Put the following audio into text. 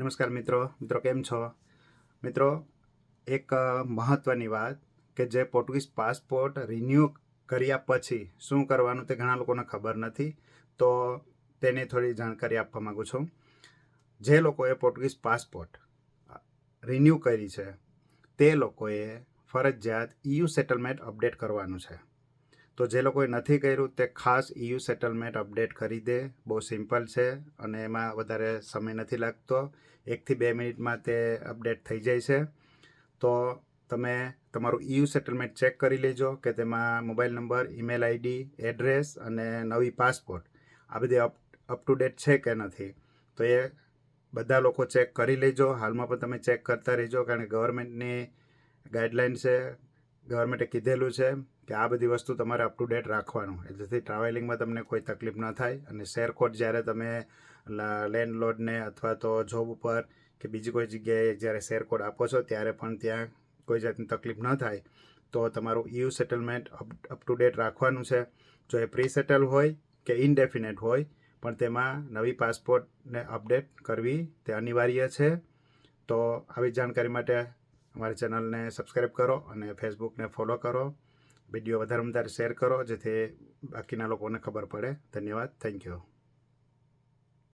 નમસ્કાર મિત્રો. મિત્રો કેમ છો? મિત્રો, એક મહત્ત્વની વાત કે જે પોર્ટુગીઝ પાસપોર્ટ રિન્યૂ કર્યા પછી શું કરવાનું તે ઘણા લોકોને ખબર નથી, તો તેની થોડી જાણકારી આપવા માગું છું. જે લોકોએ પોર્ટુગીઝ પાસપોર્ટ રિન્યૂ કરી છે, તે લોકોએ ફરજિયાત ઇયુ સેટલમેન્ટ અપડેટ કરવાનું છે. તો જે લોકોએ નથી કર્યું તે ખાસ ઇયુ સેટલમેન્ટ અપડેટ કરી દે. બહુ સિમ્પલ છે અને એમાં વધારે સમય નથી લાગતો. એકથી બે મિનિટમાં તે અપડેટ થઈ જાય છે. તો તમે તમારું ઇયુ સેટલમેન્ટ ચેક કરી લેજો કે તેમાં mobile number email ID address અને નવી પાસપોર્ટ આ બધી અપ અપ ટુ ડેટ છે કે નથી? તો એ બધા લોકો ચેક કરી લેજો. હાલમાં પણ તમે ચેક કરતા રહેજો કારણ કે ગવર્મેન્ટની ગાઈડલાઇન છે. ગવર્મેન્ટે કીધેલું છે. કે આ બધી વસ્તુ તમારે અપ ટુ ડેટ રાખવાનું. જેથી ટ્રાવેલિંગમાં તમને કોઈ તકલીફ ન થાય અને શેર કોડ જ્યારે તમે લેન્ડલોડને અથવા તો જોબ ઉપર કે બીજી કોઈ જગ્યાએ જ્યારે શેર કોડ આપો છો, ત્યારે પણ ત્યાં કોઈ જાતની તકલીફ ન થાય, તો તમારું EU settlement up to date રાખવાનું છે. જો એ પ્રી સેટલ હોય કે ઇનડેફિનેટ હોય, પણ તેમાં નવી પાસપોર્ટને અપડેટ કરવી તે અનિવાર્ય છે. તો આવી જાણકારી માટે અમારી ચેનલને સબસ્ક્રાઈબ કરો અને ફેસબુકને ફોલો કરો. વીડિયો વધારે વધારે શેર કરો જેથી બાકીના લોકોને ખબર પડે. ધન્યવાદ. Thank you